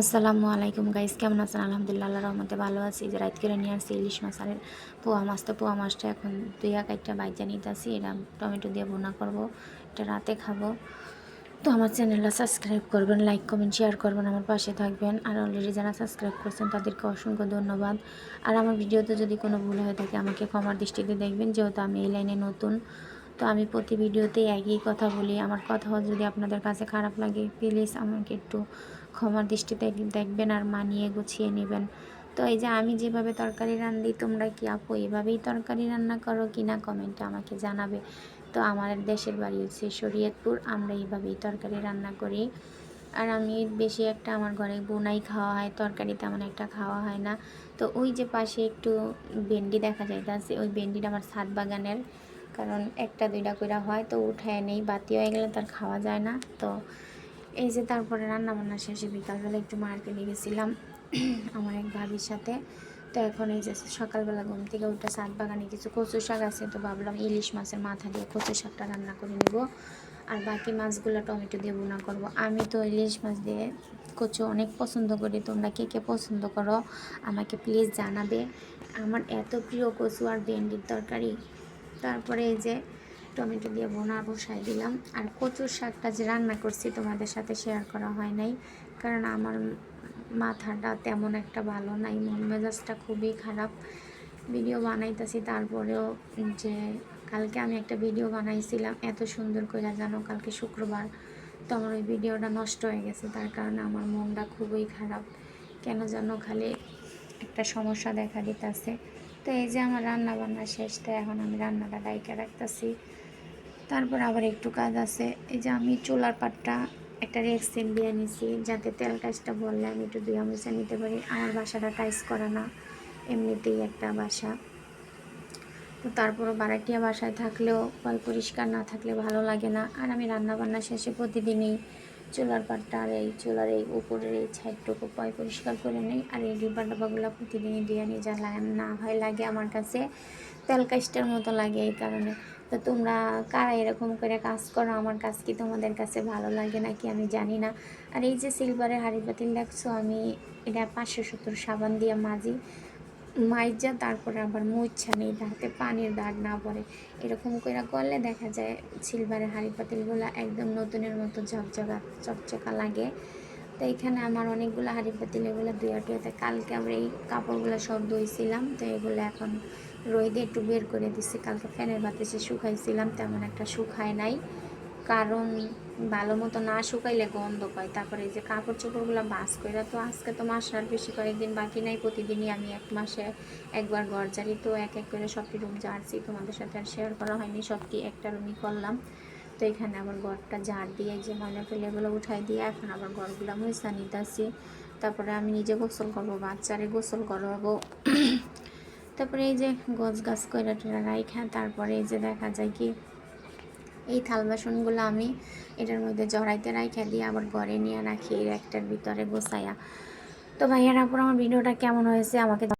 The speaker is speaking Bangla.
আসসালামু আলাইকুম গাইস, কেমন আছেন? আলহামদুলিল্লাহ আল্লাহ রহমতে ভালো আছি। যে রাত করে নিয়ে আসছি ইলিশ মাছ আর পোয়া মাছ। তো পোয়া মাছটা এখন দুই এক একটা বাইজা নিতেছি। এটা টমেটো দিয়ে বোনা করব, এটা রাতে খাব। তো আমার চ্যানেলটা সাবস্ক্রাইব করবেন, লাইক, কমেন্ট, শেয়ার করবেন, আমার পাশে থাকবেন। আর অলরেডি যারা সাবস্ক্রাইব করছেন, তাদেরকে অসংখ্য ধন্যবাদ। আর আমার ভিডিওতে যদি কোনো ভুল হয়ে থাকে, আমাকে ক্ষমার দৃষ্টিতে দেখবেন। যেহেতু আমি এই লাইনে নতুন তো আমি প্রতি ভিডিওতে একই কথা বলি। আমার কথা যদি আপনাদের কাছে খারাপ লাগে প্লিজ আমাকে একটু ক্ষমার দৃষ্টিতে দেখবেন আর মানিয়ে গুছিয়ে নেবেন। তো এই যে আমি যেভাবে তরকারি রান্ধি, তোমরা কি আপু এভাবেই তরকারি রান্না করো কি না কমেন্টে আমাকে জানাবে। তো আমার দেশের বাড়ি হচ্ছে শরীয়তপুর, আমরা এইভাবেই তরকারি রান্না করি। আর আমি বেশি একটা আমার ঘরে বোনাই খাওয়া হয়, তরকারি তেমন একটা খাওয়া হয় না। তো ওই যে পাশে একটু ভেন্ডি দেখা যাইতেছে, ওই ভেন্ডিটা আমার ছাদ বাগানের। কারণ একটা, দুইটা কইরা হয় তো উঠায় নেই, বাতি হয়ে গেলে তার খাওয়া যায় না। তো এই যে তারপরে রান্না বান্না শেষে বিকালবেলা একটু মার্কেটে গেছিলাম আমার এক ভাবির সাথে। তো এখন এই যে সকালবেলা ঘুম থেকে উঠে সাত বাগানে কিছু কচু শাক আছে, তো ভাবলাম ইলিশ মাছের মাথা দিয়ে কচু শাকটা রান্না করে নেব। আর বাকি মাছগুলো টমেটো দিয়ে বোনা করব। আমি তো ইলিশ মাছ দিয়ে কচু অনেক পছন্দ করি। তোমরা কে কে পছন্দ করো আমাকে প্লিজ জানাবে। আমার এত প্রিয় কচু আর ভেন্ডির তরকারি। তারপরে এই যে টমেটো দিয়ে বোনা বসাই দিলাম। আর কচুর শাকটা যে রান্না করছি তোমাদের সাথে শেয়ার করা হয় নাই, কারণ আমার মাথাটা তেমন একটা ভালো নাই, মন মেজাজটা খুবই খারাপ। ভিডিও বানাইতেছি, তারপরেও যে কালকে আমি একটা ভিডিও বানাইছিলাম, এত সুন্দর করে জানো কালকে শুক্রবার, তো আমার ওই ভিডিওটা নষ্ট হয়ে গেছে, তার কারণে আমার মনটা খুবই খারাপ। কেন যেন খালি একটা সমস্যা দেখা দিতেছে। তো এই যে আমার রান্না বান্না শেষ, তো এখন আমি রান্নাটা ডাইকে রাখতেছি। তারপর আবার একটু কাজ আছে। এই যে আমি চুলার পাটটা একটা রেক্সিন দিয়ে নিছি, যাতে তেল কাজটা বললে আমি একটু দুই মুছে নিতে পারি। আমার বাসাটা টাইস করা না, এমনিতেই একটা বাসা। তো তারপরও বারাটিয়া বাসায় থাকলেও পয় পরিষ্কার না থাকলে ভালো লাগে না। আর আমি রান্না বান্না শেষে প্রতিদিনই চুলার পাটটা আর এই চুলার এই উপরের এই ছাইটটুকু পয় পরিষ্কার করে নিই আর এই ডিব্বা ডাব্বাগুলো প্রতিদিনই দিয়ে নিই যা না হয় লাগে আমার কাছে। তেল মতো লাগে এই কারণে। তো তোমরা কারা এরকম করে কাজ করো? আমার কাজ কি তোমাদের কাছে ভালো লাগে নাকি আমি জানি না। আর এই যে সিলভারের হাঁড়ি পাতিল দেখছ, আমি এটা পাঁচশো সত্তর সাবান দিয়ে মাজি। মাইজা, তারপরে আবার মুচ্ছা নেই যাতে পানির দাগ না পড়ে। এরকম করে করলে দেখা যায় সিলভারের হাঁড়ি পাতিলগুলো একদম নতুনের মতো ঝকঝকা, চকচকা লাগে। তো এখানে আমার অনেকগুলো হাঁড়ি পাতিল এগুলো দুই টুয়াতে কালকে আমরা এই কাপড়গুলো সব ধুইছিলাম, তো এগুলো এখন রোদে একটু বের করে দিচ্ছি কালকে ফ্যানের বাতাসে শুকাইছিলাম, তেমন একটা শুকায় নাই। কারণ ভালো মতো না শুকাইলে গন্ধ পায়। তারপরে এই যে কাপড় চোপড়গুলো বাস করে তো আজকে তো মাস আর বেশি কয়েকদিন বাকি নাই, প্রতিদিনই আমি এক মাসে একবার ঘর জারি তো এক এক করে সবটি রুম ঝাড়ছি। তোমাদের সাথে আর শেয়ার করা হয়নি, সবটি একটা রুমই করলাম। তো এখানে আবার ঘরটা ঝাড় দিয়ে যে ময়লা ফেলেগুলো উঠাই দিয়ে এখন আবার ঘরগুলো মুছা নিতেছি। তারপরে আমি নিজে গোসল করব, বাচ্চারে গোসল করাবো। তারপরে এই যে গছ গাছ কইরা টেরা রাইখা, তারপরে এই যে দেখা যায় কি থাল বাসনগুলো আমি এটার মধ্যে জড়াইতে রাইখা খেলি আবার ঘরে নিয়ে রাখি একটার ভিতরে বসাইয়া তো ভাইয়ার আপুর আমার ভিডিওটা কেমন হয়েছে আমাকে